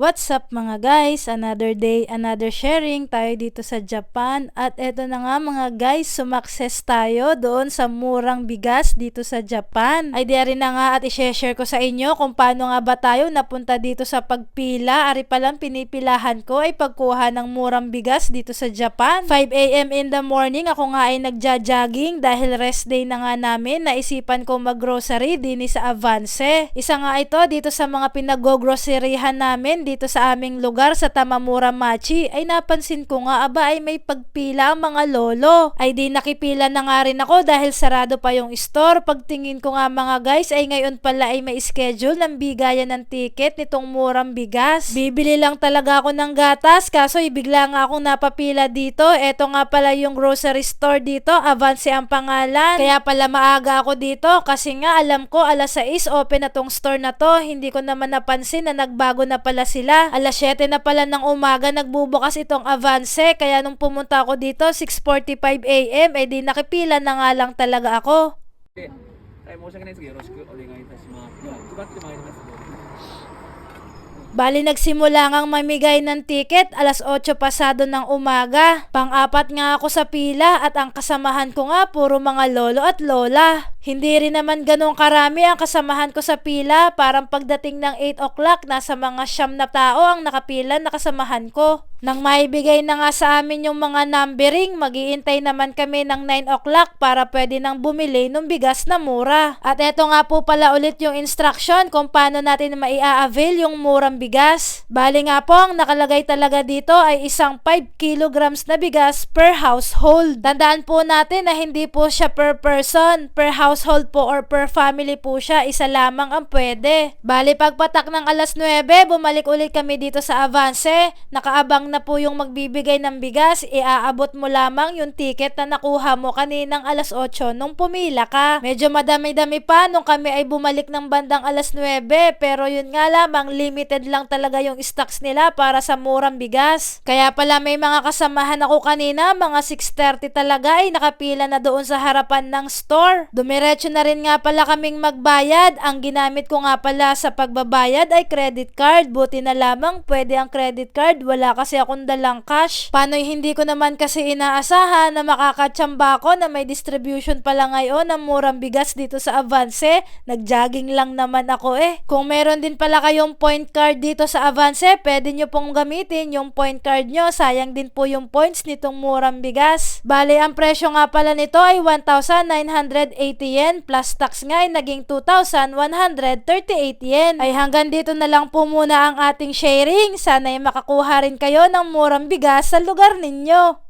What's up mga guys? Another day, another sharing tayo dito sa Japan at eto na nga mga guys, sumakses tayo doon sa murang bigas dito sa Japan. Ay di rin na nga at i-share ko sa inyo kung paano nga ba tayo napunta dito sa pagpila. Ari palang pinipilahan ko ay pagkuha ng murang bigas dito sa Japan. 5am in the morning ako nga ay nagja-jogging dahil rest day na nga namin. Naisipan ko mag-grocery din sa Avance. Isa nga ito dito sa mga pinag-groceryhan namin dito sa aming lugar sa Tamamura Machi ay napansin ko nga aba ay may pagpila ang mga lolo. Ay di nakipila na nga rin ako dahil sarado pa yung store. Pagtingin ko nga mga guys ay ngayon pala ay may schedule ng bigayan ng ticket nitong murang bigas. Bibili lang talaga ako ng gatas kaso ibigla nga akong napapila dito. Eto nga pala yung grocery store dito. Avance ang pangalan. Kaya pala maaga ako dito kasi nga alam ko alas 6 open na tong store na to. Hindi ko naman napansin na nagbago na pala sila Alas 7 na pala ng umaga nagbubukas itong Avance. Kaya nung pumunta ako dito 6.45 a.m. eh di nakipila na nga lang talaga ako. で、はい、申し訳ないですけど、よろしくお願いいたします。では、配ってまいりますので。 Bali nagsimula ngang mamigay ng ticket alas 8 pasado ng umaga. Pang-apat nga ako sa pila at ang kasamahan ko nga puro mga lolo at lola. Hindi rin naman ganun karami ang kasamahan ko sa pila. Parang pagdating ng 8 o'clock, nasa mga siyam na tao ang nakapila na kasamahan ko. Nang maibigay na nga sa amin yung mga numbering, magiintay naman kami ng 9 o'clock para pwede nang bumili ng bigas na mura. At eto nga po pala ulit yung instruction kung paano natin maia-avail yung murang bigas. Bali nga po, ang nakalagay talaga dito ay isang 5 kilograms na bigas per household. Tandaan po natin na hindi po siya per person, per household po or per family po siya, isa lamang ang pwede. Bali pagpatak ng alas 9, bumalik ulit kami dito sa Avance. Nakaabang na po yung magbibigay ng bigas, iaabot mo lamang yung ticket na nakuha mo kaninang alas 8 nung pumila ka. Medyo madami-dami pa nung kami ay bumalik ng bandang alas 9, pero yun nga lamang limited lang talaga yung stocks nila para sa murang bigas. Kaya pala may mga kasamahan ako kanina, mga 6.30 talaga ay nakapila na doon sa harapan ng store. Dumiretso na rin nga pala kaming magbayad. Ang ginamit ko nga pala sa pagbabayad ay credit card. Buti na lamang pwede ang credit card. Wala kasi akong dalang cash. Paano hindi ko naman kasi inaasahan na makakatsamba ko na may distribution pala ngayon ng murang bigas dito sa Avance. Nagjogging lang naman ako eh. Kung meron din pala kayong point card dito sa Avance, pwede nyo pong gamitin yung point card nyo. Sayang din po yung points nitong murang bigas. Bale, ang presyo nga pala nito ay 1,980 yen plus tax nga ay naging 2,138 yen. Ay hanggang dito na lang po muna ang ating sharing. Sana ay makakuha rin kayo ng murang bigas sa lugar ninyo.